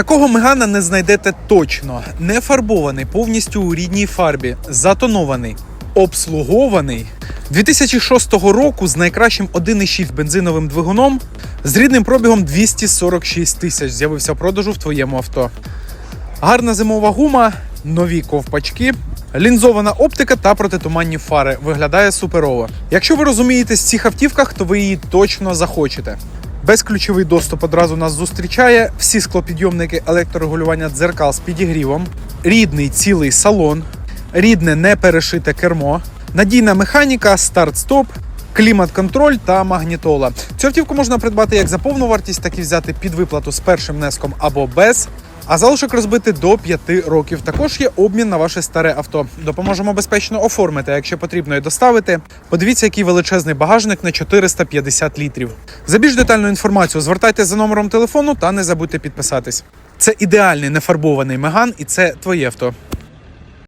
Такого мегана не знайдете точно. Не фарбований, повністю у рідній фарбі, затонований, обслугований. 2006 року з найкращим 1,6 бензиновим двигуном з рідним пробігом 246 тисяч з'явився в продажу в твоєму авто. Гарна зимова гума, нові ковпачки, лінзована оптика та протитуманні фари. Виглядає суперово. Якщо ви розумієтесь в цих автівках, то ви її точно захочете. Безключовий доступ одразу нас зустрічає. Всі склопідйомники електрорегулювання дзеркал з підігрівом, рідний цілий салон, рідне неперешите кермо, надійна механіка, старт-стоп, клімат-контроль та магнітола. Цю автівку можна придбати як за повну вартість, так і взяти під виплату з першим внеском або без. А залишок розбити до 5 років. Також є обмін на ваше старе авто. Допоможемо безпечно оформити, якщо потрібно і доставити. Подивіться, який величезний багажник на 450 літрів. За більш детальну інформацію звертайтеся за номером телефону та не забудьте підписатись. Це ідеальний нефарбований меган, і це твоє авто.